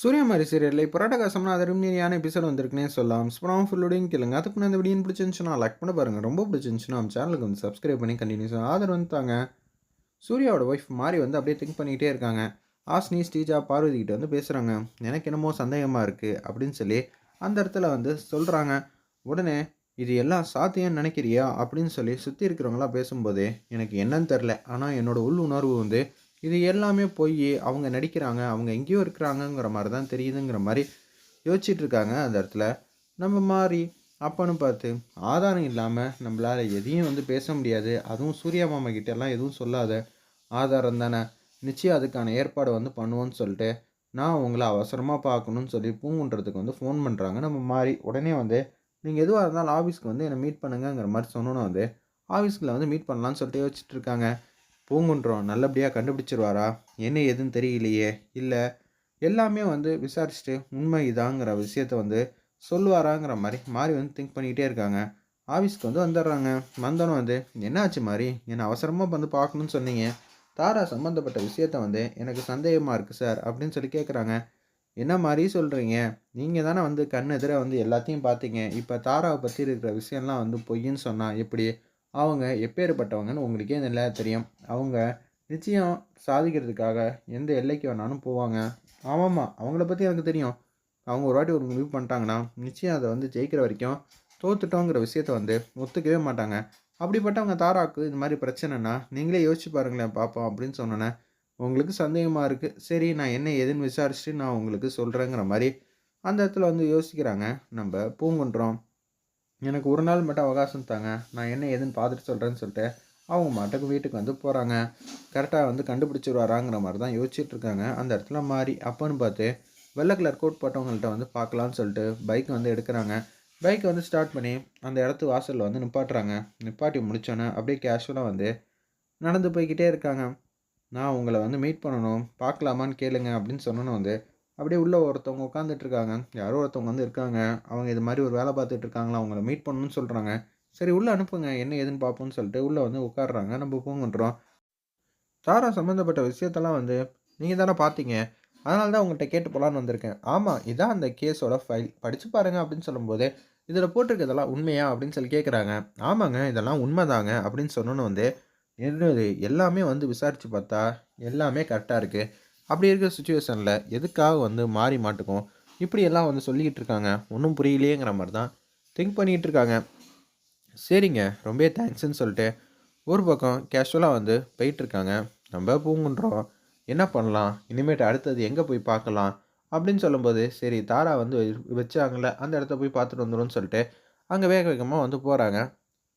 சூரியமாரி சீரியலில் இப்போ ராட்டகாசம்னா அது அருமையான எபிசோட் வந்திருக்குனே சொல்லலாம். ஸ்ப்ராம் ஃபுல்லோடையும் கேளுங்க. அதுக்கு முன்னாடி இந்த வீடியோ பிடிச்சிருந்துச்சுன்னா லைக் பண்ண பாருங்கள் ரொம்ப பிடிச்சிருந்துச்சுன்னா நம்ம சேனலுக்கு வந்து சப்ஸ்கிரைப் பண்ணி கண்டினியூஸாக ஆதரவு வந்துட்டாங்க சூர்யாவோட ஒய்ஃப் மாறி வந்து அப்படியே திங்க் பண்ணிகிட்டே இருக்காங்க. ஆஸ்னி ஸ்ரீஜா பார்வதி கிட்ட வந்து பேசுகிறாங்க எனக்கு என்னமோ சந்தேகமாக இருக்குது அப்படின்னு சொல்லி அந்த இடத்துல வந்து சொல்கிறாங்க உடனே இது எல்லாம் சாத்தியம்னு நினைக்கிறியா? அப்படின்னு சொல்லி சுற்றி இருக்கிறவங்களாம் பேசும்போதே எனக்கு என்னன்னு தெரில ஆனால் என்னோடய உள் உணர்வு வந்து இது எல்லாமே போய் அவங்க நடிக்கிறாங்க அவங்க எங்கேயோ இருக்கிறாங்கங்கிற மாதிரி தான் தெரியுதுங்கிற மாதிரி யோசிச்சுட்டு இருக்காங்க அந்த இடத்துல. நம்ம மாதிரி அப்பன்னு பார்த்து ஆதாரம் இல்லாமல் நம்மளால் எதையும் வந்து பேச முடியாது. அதுவும் சூர்யா மாமா கிட்டெல்லாம் எதுவும் சொல்லாத ஆதாரம் தானே. நிச்சயம் அதுக்கான ஏற்பாடு வந்து பண்ணுவோன்னு சொல்லிட்டு நான் உங்களை அவசரமாக பார்க்கணுன்னு சொல்லி பூங்குன்றதுக்கு வந்து ஃபோன் பண்ணுறாங்க நம்ம மாதிரி உடனே வந்து நீங்கள் எதுவாக இருந்தாலும் ஆஃபீஸ்க்கு வந்து என்னை மீட் பண்ணுங்கங்கிற மாதிரி சொன்னோன்னு வந்து ஆஃபீஸ்க்குள்ள வந்து மீட் பண்ணலான்னு சொல்லிட்டு யோசிச்சுட்டு இருக்காங்க. பூங்குன்றோம் நல்லபடியாக கண்டுபிடிச்சிருவாரா? என்ன ஏதுன்னு தெரியலையே. இல்லை எல்லாமே வந்து விசாரிச்சுட்டு உண்மை இதாங்கிற விஷயத்த வந்து சொல்லுவாராங்கிற மாதிரி மாறி வந்து திங்க் பண்ணிக்கிட்டே இருக்காங்க. ஆஃபீஸ்க்கு வந்து வந்துடுறாங்க. வந்தோன்னே வந்து என்னாச்சு மாதிரி என்னை அவசரமாக வந்து பார்க்கணுன்னு சொன்னீங்க. தாரா சம்மந்தப்பட்ட விஷயத்த வந்து எனக்கு சந்தேகமாக இருக்குது சார். அப்படின்னு சொல்லி கேட்குறாங்க என்ன மாதிரி சொல்கிறீங்க நீங்கள் தானே வந்து கண் எதிர வந்து எல்லாத்தையும் பார்த்தீங்க. இப்போ தாராவை பற்றி இருக்கிற விஷயம்லாம் வந்து பொய்ன்னு சொன்னால் எப்படி அவங்க எப்பேற்பட்டவங்கன்னு உங்களுக்கே நல்லா தெரியும். அவங்க நிச்சயம் சாதிக்கிறதுக்காக எந்த எல்லைக்கு வேணாலும் போவாங்க. ஆமாம்மா அவங்கள பற்றி எனக்கு தெரியும். அவங்க ஒரு வாட்டி ஒரு முடிவு பண்ணிட்டாங்கன்னா நிச்சயம் அதை வந்து ஜெயிக்கிற வரைக்கும் தோத்துட்டோங்கிற விஷயத்த வந்து ஒத்துக்கவே மாட்டாங்க. அப்படிப்பட்டவங்க தாராக்கு இந்த மாதிரி பிரச்சனைனா நீங்களே யோசிச்சு பாருங்களேன் பார்ப்போம் அப்படின்னு சொன்னோன்னே உங்களுக்கு சந்தேகமாக இருக்குது சரி நான் என்ன ஏதுன்னு விசாரிச்சுட்டு நான் உங்களுக்கு சொல்கிறேங்கிற மாதிரி அந்த இடத்துல வந்து யோசிக்கிறாங்க. நம்ம பூங்குன்றோம். எனக்கு ஒரு நாள் மட்டும் அவகாசம் தாங்க. நான் என்ன ஏதுன்னு பார்த்துட்டு சொல்கிறேன்னு சொல்லிட்டு அவங்க மாட்டுக்கு வீட்டுக்கு வந்து போகிறாங்க கரெக்டாக வந்து கண்டுபிடிச்சிருவாராங்கிற மாதிரி தான் யோசிச்சுட்டு இருக்காங்க. அந்த இடத்துல மாறி அப்போன்னு பார்த்து வெள்ளை கலர் கோட் போட்டவங்கள்ட்ட வந்து பார்க்கலான்னு சொல்லிட்டு பைக் வந்து எடுக்கிறாங்க. பைக்கை வந்து ஸ்டார்ட் பண்ணி அந்த இடத்து வாசலில் வந்து நிப்பாட்டுறாங்க. நிப்பாட்டி முடிச்சோன்னே அப்படியே கேஷுவலாக வந்து நடந்து போய்கிட்டே இருக்காங்க. நான் உங்களை வந்து மீட் பண்ணணும் பார்க்கலாமான்னு கேளுங்க அப்படின்னு சொன்னோன்னு வந்து அப்படியே உள்ளே ஒருத்தவங்க உட்காந்துட்ருக்காங்க யாரோ ஒருத்தவங்க வந்து இருக்காங்க. அவங்க இது மாதிரி ஒரு வேலை பார்த்துட்டு இருக்காங்களா அவங்கள மீட் பண்ணணும்னு சொல்கிறாங்க சரி உள்ளே அனுப்புங்க. என்ன ஏதுன்னு பார்ப்போம்னு சொல்லிட்டு உள்ளே வந்து உட்காடுறாங்க நம்ம போங்கன்றோம். தாரா சம்மந்தப்பட்ட விஷயத்தெல்லாம் வந்து நீங்கள் தானே பார்த்தீங்க. அதனால தான் உங்கள்கிட்ட கேட்டு போகலான்னு வந்திருக்கேன். ஆமாம் இதான் அந்த கேஸோட ஃபைல் படித்து பாருங்க அப்படின்னு சொல்லும்போது இதில் போட்டிருக்கிறதெல்லாம் உண்மையா அப்படின்னு சொல்லி கேட்குறாங்க ஆமாங்க இதெல்லாம் உண்மைதாங்க அப்படின்னு சொன்னோன்னு வந்து என்னது எல்லாமே வந்து விசாரித்து பார்த்தா எல்லாமே கரெக்டாக இருக்குது அப்படி இருக்கிற சுச்சுவேஷனில் எதுக்காக வந்து மாறி மாட்டுக்கும்? இப்படியெல்லாம் வந்து சொல்லிக்கிட்டு இருக்காங்க. ஒன்றும் புரியலையேங்கிற மாதிரி தான் திங்க் பண்ணிகிட்டு இருக்காங்க. சரிங்க ரொம்ப தேங்க்ஸ்ன்னு சொல்லிட்டு ஒரு பக்கம் கேஷுவலாக வந்து போயிட்டுருக்காங்க நம்ம பூங்குன்றோம். என்ன பண்ணலாம்? இனிமேட்டு அடுத்தது எங்கே போய் பார்க்கலாம்? அப்படின்னு சொல்லும்போது சரி தாரா வந்து வச்சாங்களே அந்த இடத்த போய் பார்த்துட்டு வந்துடும்னு சொல்லிட்டு அங்கே வேக வேகமாக வந்து போகிறாங்க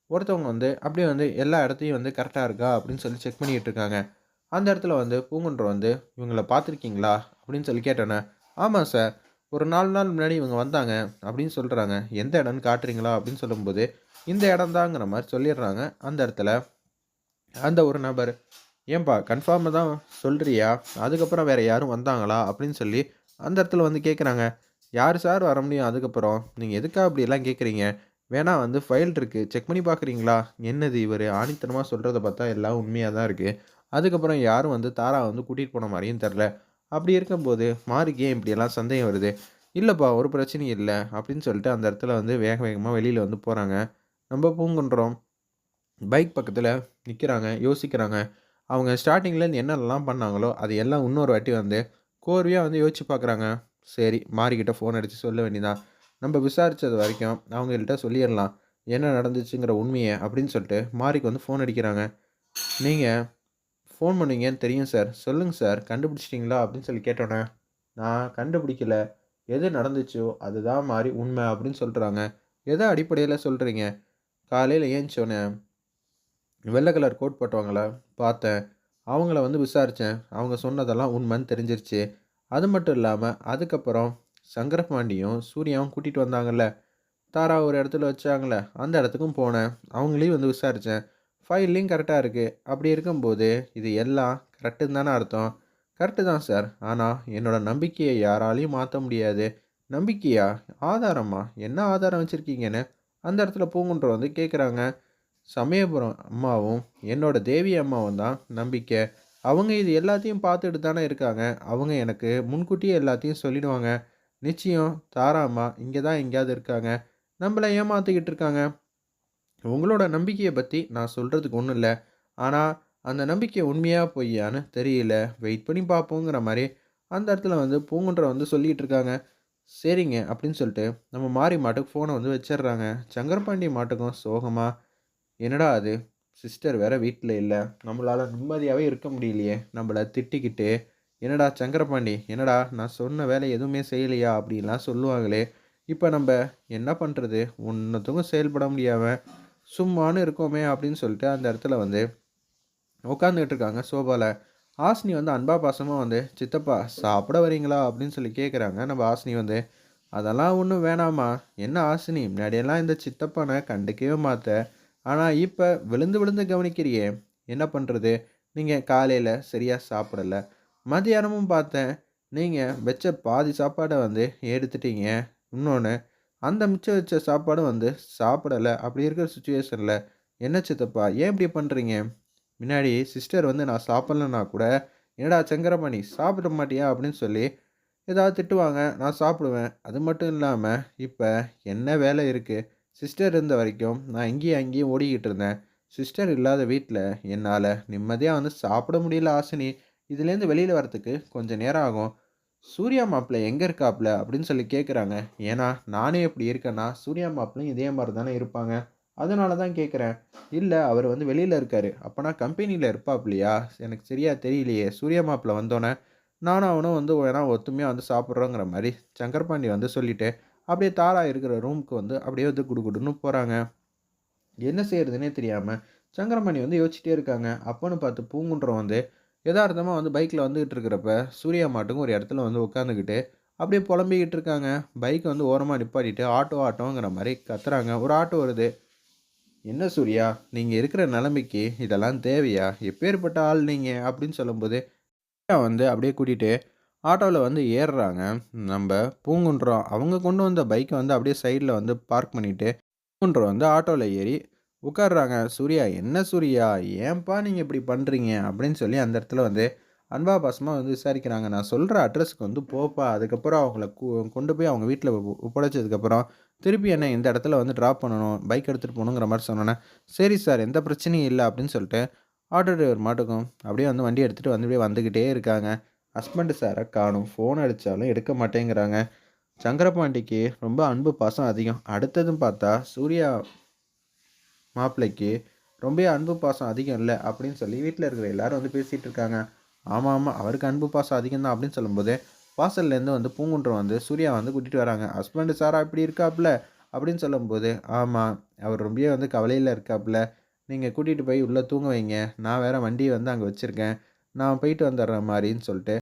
ஒருத்தவங்க வந்து அப்படியே வந்து எல்லா இடத்தையும் வந்து கரெக்டாக இருக்கா? அப்படின்னு சொல்லி செக் பண்ணிகிட்டு இருக்காங்க. அந்த இடத்துல வந்து பூங்குன்றம் வந்து இவங்கள பார்த்துருக்கீங்களா? அப்படின்னு சொல்லி கேட்டேனே ஆமாம் சார். ஒரு நாலு நாள் முன்னாடி இவங்க வந்தாங்க அப்படின்னு சொல்கிறாங்க எந்த இடம்னு காட்டுறீங்களா? அப்படின்னு சொல்லும்போது இந்த இடம் தாங்கிற மாதிரி சொல்லிடுறாங்க. அந்த இடத்துல அந்த ஒரு நபர் ஏன்பா கன்ஃபார்மாக தான் சொல்கிறியா அதுக்கப்புறம் வேறு யாரும் வந்தாங்களா? அப்படின்னு சொல்லி அந்த இடத்துல வந்து கேட்குறாங்க யார் சார் வர முடியும் அதுக்கப்புறம்? நீங்கள் எதுக்காக அப்படியெல்லாம் கேட்குறீங்க வேணா வந்து ஃபைல் இருக்குது செக் பண்ணி பார்க்குறீங்களா? என்னது இவர்? ஆணித்தனமாக சொல்கிறத பார்த்தா எல்லாம் உண்மையாக தான் இருக்குது அதுக்கப்புறம் யாரும் வந்து தாரா வந்து கூட்டிகிட்டு போன மாதிரியும் தெரில அப்படி இருக்கும்போது மாறிக்கு ஏன் இப்படியெல்லாம் சந்தேகம் வருது? இல்லைப்பா ஒரு பிரச்சனையும் இல்லை அப்படின்னு சொல்லிட்டு அந்த இடத்துல வந்து வேக வேகமாக வெளியில் வந்து போகிறாங்க நம்ம பூங்குன்றோம். பைக் பக்கத்தில் நிற்கிறாங்க யோசிக்கிறாங்க. அவங்க ஸ்டார்டிங்கில் என்னெல்லாம் பண்ணாங்களோ அது எல்லாம் இன்னொரு வாட்டி வந்து கோர்வையாக வந்து யோசிச்சு பார்க்குறாங்க சரி மாறிக்கிட்ட ஃபோன் அடித்து சொல்ல வேண்டியதான் நம்ம விசாரித்தது வரைக்கும் அவங்கள்ட்ட சொல்லிடலாம். என்ன நடந்துச்சுங்கிற உண்மையை அப்படின்னு சொல்லிட்டு மாரிக்கு வந்து ஃபோன் அடிக்கிறாங்க. நீங்கள் ஃபோன் பண்ணுவீங்கன்னு தெரியும் சார் சொல்லுங்கள் சார் கண்டுபிடிச்சிட்டிங்களா? அப்படின்னு சொல்லி கேட்டோன்னே நான் கண்டுபிடிக்கல. எது நடந்துச்சோ அதுதான் மாதிரி உண்மை அப்படின்னு சொல்கிறாங்க எதை அடிப்படையில் சொல்கிறீங்க காலையில் ஏஞ்சோன்னே வெள்ளை கலர் கோட் போட்டவங்கள பார்த்தேன். அவங்கள வந்து விசாரித்தேன் அவங்க சொன்னதெல்லாம் உண்மைன்னு தெரிஞ்சிருச்சு. அது மட்டும் இல்லாமல் அதுக்கப்புறம் சங்கரபாண்டியும் சூர்யாவும் கூட்டிகிட்டு வந்தாங்கல்ல. தாரா ஒரு இடத்துல வச்சாங்களே அந்த இடத்துக்கும் போனேன். அவங்களையும் வந்து விசாரித்தேன் ஃபைல்லையும் கரெக்டாக இருக்குது அப்படி இருக்கும்போது இது எல்லாம் கரெக்டுன்னு தானே அர்த்தம் கரெக்டு தான் சார் ஆனால் என்னோடய நம்பிக்கையை யாராலையும் மாற்ற முடியாது நம்பிக்கையா ஆதாரமா என்ன ஆதாரம் வச்சுருக்கீங்கன்னு அந்த இடத்துல பூங்குன்ற வந்து கேட்குறாங்க சமயபுரம் அம்மாவும் என்னோட தேவி அம்மாவும் தான் நம்பிக்கை அவங்க இது எல்லாத்தையும் பார்த்துட்டு தானே இருக்காங்க. அவங்க எனக்கு முன்கூட்டியே எல்லாத்தையும் சொல்லிடுவாங்க. நிச்சயம் தாரா அம்மா தான் எங்கேயாவது இருக்காங்க. நம்மள ஏமாற்றிக்கிட்டு இருக்காங்க. உங்களோட நம்பிக்கையை பற்றி நான் சொல்கிறதுக்கு ஒன்றும் இல்லை ஆனால் அந்த நம்பிக்கை உண்மையாக பொய்யான்னு தெரியல. வெயிட் பண்ணி பார்ப்போங்கிற மாதிரி அந்த இடத்துல வந்து பூங்குன்ற வந்து சொல்லிட்டு இருக்காங்க. சரிங்க அப்படின்னு சொல்லிட்டு நம்ம மாறி மாட்டுக்கு ஃபோனை வந்து வச்சிடுறாங்க. சங்கரபாண்டி மாட்டுக்கும் சோகமாக என்னடா அது சிஸ்டர் வேற வீட்டில் இல்லை நம்மளால் நிம்மதியாகவே இருக்க முடியலையே. நம்மளை திட்டிக்கிட்டு, என்னடா சங்கரபாண்டி என்னடா நான் சொன்ன வேலை எதுவுமே செய்யலையா? அப்படின்லாம் சொல்லுவாங்களே. இப்போ நம்ம என்ன பண்ணுறது ஒண்ணுத்துக்கும் செயல்பட முடியாமல் சும்மான்னு இருக்கோமே அப்படின்னு சொல்லிட்டு அந்த இடத்துல வந்து உட்காந்துக்கிட்டு இருக்காங்க சோபாவில் ஆசினி வந்து அன்பா பாசமாக வந்து, "சித்தப்பா சாப்பிட வரீங்களா?" அப்படின்னு சொல்லி கேட்குறாங்க. நம்ம ஆசினி வந்து, "அதெல்லாம் ஒன்றும் வேணாமா என்ன ஆசினி முன்னாடியெல்லாம் இந்த சித்தப்பான கண்டுக்கவே மாட்ட. ஆனால் இப்போ விழுந்து விழுந்து கவனிக்கிறியே. என்ன பண்ணுறது நீங்கள் காலையில் சரியாக சாப்பிடல. மதியானமும் பார்த்தேன். நீங்கள் வச்ச பாதி சாப்பாடை வந்து எடுத்துட்டீங்க. இன்னொன்று அந்த மிச்சம் வச்ச சாப்பாடும் வந்து சாப்பிடலை அப்படி இருக்கிற சுச்சுவேஷனில் என்ன சித்தப்பா ஏன் இப்படி பண்ணுறீங்க முன்னாடி சிஸ்டர் வந்து நான் சாப்பிட்லன்னா கூட, "என்னடா சங்கரபாணி சாப்பிட மாட்டியா?" அப்படின்னு சொல்லி ஏதாவது திட்டுவாங்க. நான் சாப்பிடுவேன். அது மட்டும் இல்லாமல் இப்போ என்ன வேலை இருக்குது சிஸ்டர் இருந்த வரைக்கும் நான் இங்கேயும் அங்கேயும் ஓடிக்கிட்டு இருந்தேன். சிஸ்டர் இல்லாத வீட்டில் என்னால் நிம்மதியாக வந்து சாப்பிட முடியல ஆசினி இதுலேருந்து வெளியில் வரத்துக்கு கொஞ்சம் நேரம் ஆகும். சூர்யா மாப்பிள எங்கே இருக்காப்ல? அப்படின்னு சொல்லி கேட்குறாங்க. ஏன்னா, நானே இப்படி இருக்கேன்னா, சூர்யா மாப்பிளையும் இதே மாதிரி தானே இருப்பாங்க. அதனால தான் கேட்குறேன். இல்லை அவர் வந்து வெளியில் இருக்கார் அப்போனா கம்பெனியில் இருப்பாப்லையா எனக்கு சரியாக தெரியலையே. சூர்யா மாப்பிள வந்தோன்னே நானும் அவனும் வந்து வேணா ஒத்துமையாக வந்து சாப்பிட்றோங்கிற மாதிரி சங்கரபாண்டி வந்து சொல்லிட்டு, அப்படியே தாரா இருக்கிற ரூமுக்கு வந்து அப்படியே வந்து குடுகுடுன்னு போகிறாங்க என்ன செய்கிறதுனே தெரியாமல் சங்கரமணி வந்து யோசிச்சுட்டே இருக்காங்க. அப்போன்னு பார்த்து பூங்குன்றம் வந்து யதார்த்தமாக வந்து பைக்கில் வந்துகிட்டு இருக்கிறப்ப, சூர்யா மாட்டுக்கும் ஒரு இடத்துல வந்து உட்காந்துக்கிட்டு, அப்படியே புலம்பிக்கிட்டு இருக்காங்க. பைக் வந்து ஓரமாக நிப்பாட்டிட்டு, ஆட்டோ ஆட்டோங்கிற மாதிரி கத்துறாங்க. ஒரு ஆட்டோ வருது. "என்ன சூர்யா, நீங்கள் இருக்கிற நிலைமைக்கு இதெல்லாம் தேவையா? எப்பேர்ப்பட்ட ஆள் நீங்கள் அப்படின்னு சொல்லும்போது, சூர்யா வந்து அப்படியே கூட்டிகிட்டு ஆட்டோவில் வந்து ஏறுறாங்க. நம்ம பூங்குன்றம். அவங்க கொண்டு வந்த பைக்கை வந்து அப்படியே சைடில் வந்து பார்க் பண்ணிவிட்டு பூங்குன்றம் வந்து ஆட்டோவில் ஏறி உட்காடுறாங்க சூர்யா, "என்ன சூர்யா, ஏன்பா நீங்கள் இப்படி பண்ணுறீங்க அப்படின்னு சொல்லி அந்த இடத்துல வந்து அன்பா பாசமாக வந்து விசாரிக்கிறாங்க. "நான் சொல்கிற அட்ரஸ்க்கு வந்து போப்பா. அதுக்கப்புறம் அவங்கள கொண்டு போய் அவங்க வீட்டில் ஒப்படைச்சதுக்கப்புறம், திருப்பி என்ன இந்த இடத்துல வந்து ட்ராப் பண்ணணும். பைக் எடுத்துகிட்டு போகணுங்கிற மாதிரி சொன்னோன்னே "சரி சார், எந்த பிரச்சனையும் இல்லை அப்படின்னு சொல்லிட்டு ஆட்டோ டிரைவர் மாட்டுக்கும் அப்படியே வந்து வண்டி எடுத்துகிட்டு வந்து அப்படியே வந்துக்கிட்டே இருக்காங்க. ஹஸ்பண்டு சாரை காணும் ஃபோன் அடித்தாலும் எடுக்க மாட்டேங்கிறாங்க. சங்கரபாண்டிக்கு ரொம்ப அன்பு, பாசம் அதிகம். அடுத்ததும் பார்த்தா, சூர்யா மாப்பிள்ளைக்கு ரொம்ப அன்பு, பாசம் அதிகம் இல்லை அப்படின்னு சொல்லி வீட்டில் இருக்கிற எல்லாரும் வந்து பேசிகிட்டு இருக்காங்க. ஆமாம் ஆமாம் அவருக்கு அன்பு, பாசம் அதிகம் தான் அப்படின்னு சொல்லும்போது, வாசல்லேருந்து வந்து பூங்குன்றம் வந்து சூர்யா வந்து கூட்டிகிட்டு வராங்க. ஹஸ்பண்டு சாரா இப்படி இருக்காப்புல அப்படின்னு சொல்லும்போது, ஆமாம் அவர் ரொம்பவே வந்து கவலையில் இருக்காப்ல. நீங்கள் கூட்டிகிட்டு போய் உள்ளே தூங்க வைங்க. நான் வேறு வண்டியை வந்து அங்கே வச்சுருக்கேன் நான் போயிட்டு வந்துடுறேன் மாதிரின்னு சொல்லிட்டு